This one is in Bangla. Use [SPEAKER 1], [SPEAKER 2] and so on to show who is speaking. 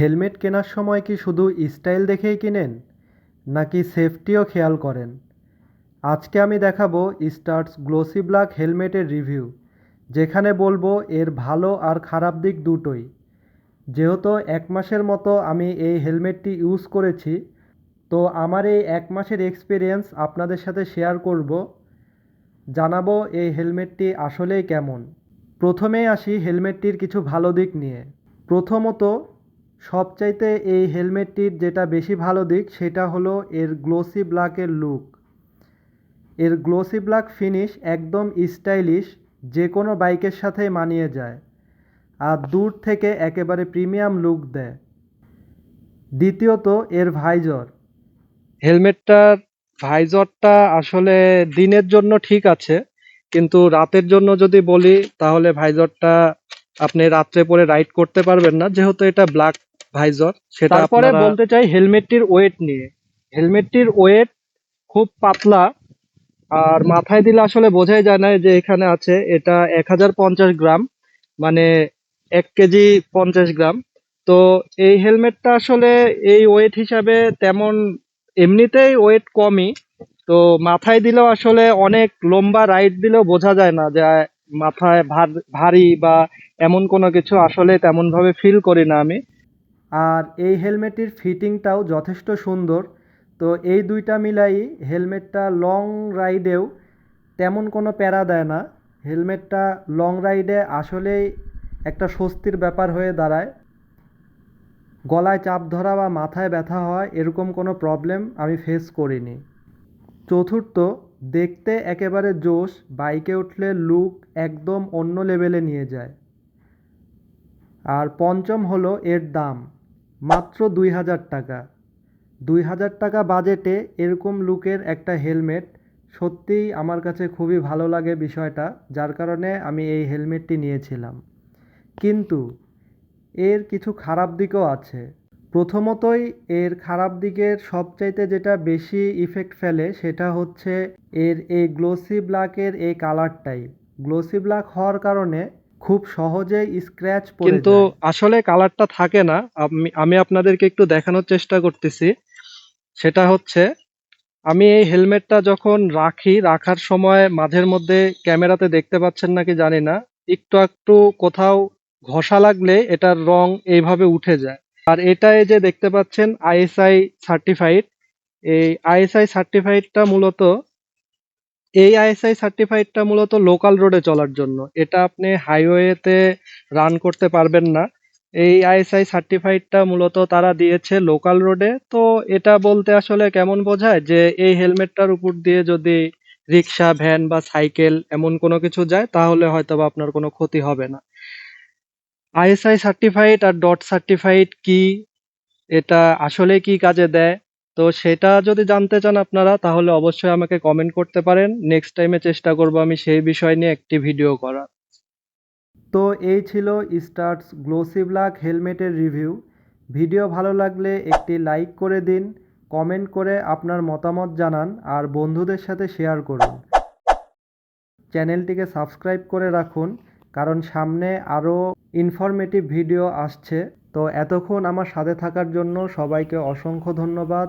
[SPEAKER 1] হেলমেট কেনার সময় কি শুধু স্টাইল দেখেই কিনেন, নাকি সেফটিও খেয়াল করেন? আজকে আমি দেখাবো স্টার্টস গ্লোসি ব্ল্যাক হেলমেটের রিভিউ, যেখানে বলব এর ভালো আর খারাপ দিক দুটোই। যেহেতু এক মাসের মতো আমি এই হেলমেটটি ইউজ করেছি, তো আমার এই এক মাসের এক্সপিরিয়েন্স আপনাদের সাথে শেয়ার করব, জানাব এই হেলমেটটি আসলেই কেমন। প্রথমেই আসি হেলমেটটির কিছু ভালো দিক নিয়ে। প্রথমত সবচাইতে এই হেলমেটটির যেটা বেশি ভালো দিক, সেটা হলো এর গ্লোসি ব্ল্যাকের লুক। এর গ্লোসি ব্ল্যাক ফিনিশ একদম স্টাইলিশ যে কোনো বাইকের সাথেই মানিয়ে যায় আর দূর থেকে একেবারে প্রিমিয়াম লুক দেয়। দ্বিতীয়ত, এর ভাইজর।
[SPEAKER 2] হেলমেটটার ভাইজরটা আসলে দিনের জন্য ঠিক আছে, কিন্তু রাতের জন্য যদি বলি, তাহলে ভাইজরটা আপনি রাত্রে পরে রাইড করতে পারবেন না, যেহেতু এটা ব্ল্যাক ভাইজর সেটা
[SPEAKER 1] তারপরে
[SPEAKER 2] বলতে চাই হেলমেটটির ওয়েট নিয়ে। হেলমেটটির ওয়েট খুব পাতলা আর মাথায় দিলে আসলে বোঝাই যায় না যে এখানে আছে এটা এক হাজার পঞ্চাশ গ্রাম মানে এক কেজি পঞ্চাশ গ্রাম। তো এই হেলমেটটা আসলে এই ওয়েট হিসাবে তেমন এমনিতেই ওয়েট কমই। তো মাথায় দিলেও আসলে অনেক লম্বা রাইড দিলেও বোঝা যায় না যে মাথায় ভার- ভারী বা এমন কোনো কিছু আসলে তেমন ভাবে ফিল করি না আমি।
[SPEAKER 1] আর এই হেলমেটটির ফিটিংটাও যথেষ্ট সুন্দর। তো এই দুইটা মিলাই হেলমেটটা লং রাইডেও তেমন কোনো প্যারা দেয় না। হেলমেটটা লং রাইডে আসলেই একটা স্বস্তির ব্যাপার হয়ে দাঁড়ায়। গলায় চাপ ধরা বা মাথায় ব্যথা হয় এরকম কোনো প্রবলেম আমি ফেস করিনি। চতুর্থ, দেখতে একেবারে জোশ, বাইকে উঠলে লুক একদম অন্য লেভেলে নিয়ে যায়। আর পঞ্চম হলো এর দাম। মাত্র দুই হাজার টাকা। দুই হাজার টাকা বাজেটে এরকম লুকের একটা হেলমেট সত্যিই আমার কাছে খুবই ভালো লাগে বিষয়টা, যার কারণে আমি এই হেলমেটটি নিয়েছিলাম। কিন্তু এর কিছু খারাপ দিকও আছে। প্রথমতই এর খারাপ দিকের সবচাইতে যেটা বেশি ইফেক্ট ফেলে সেটা হচ্ছে এর এই গ্লোসি ব্ল্যাকের এই কালারটাই গ্লোসি ব্ল্যাক হওয়ার কারণে খুব সহজেই স্ক্র্যাচ পড়ে
[SPEAKER 2] কিন্তু
[SPEAKER 1] যায়।
[SPEAKER 2] আসলে কালারটা থাকে না। আমি আমি আপনাদেরকে একটু দেখানোর চেষ্টা করতেছি। সেটা হচ্ছে আমি এই হেলমেটটা যখন রাখি রাখার সময় মাঝের মধ্যে ক্যামেরাতে দেখতে পাচ্ছেন নাকি জানি না একটু একটু কোথাও ঘষা লাগলে এটার রং এইভাবে উঠে যায়। আর এটা এই যে দেখতে পাচ্ছেন আইএসআই সার্টিফাইড এই আইএসআই সার্টিফাইডটা মূলত এই আইএসআই সার্টিফাইডটা মূলত লোকাল রোডে চলার জন্য। এটা আপনি হাইওয়েতে রান করতে পারবেন না। এই আইএসআই সার্টিফাইডটা মূলত তারা দিয়েছে লোকাল রোডে তো এটা বলতে আসলে কেমন বোঝায় যে, এই হেলমেটটার উপর দিয়ে যদি রিক্সা, ভ্যান বা সাইকেল এমন কোনো কিছু যায়, তাহলে হয়তো বা আপনার কোনো ক্ষতি হবে না। আইএসআই সার্টিফাইড আর ডট সার্টিফাইড কি? এটা আসলে কি কাজে দেয়? তো সেটা যদি জানতে চান আপনারা, তাহলে অবশ্যই আমাকে কমেন্ট করতে পারেন। নেক্সট টাইমে চেষ্টা করব আমি সেই বিষয় নিয়ে একটি ভিডিও করার।
[SPEAKER 1] তো এই ছিল স্টার্টস গ্লোসি ব্ল্যাক হেলমেটের রিভিউ ভিডিও ভালো লাগলে একটি লাইক করে দিন কমেন্ট করে আপনার মতামত জানান, আর বন্ধুদের সাথে শেয়ার করুন। চ্যানেলটিকে সাবস্ক্রাইব করে রাখুন, কারণ সামনে আরও ইনফরমেটিভ ভিডিও আসছে। তো এতক্ষণ আমার সাথে থাকার জন্য সবাইকে অসংখ্য ধন্যবাদ।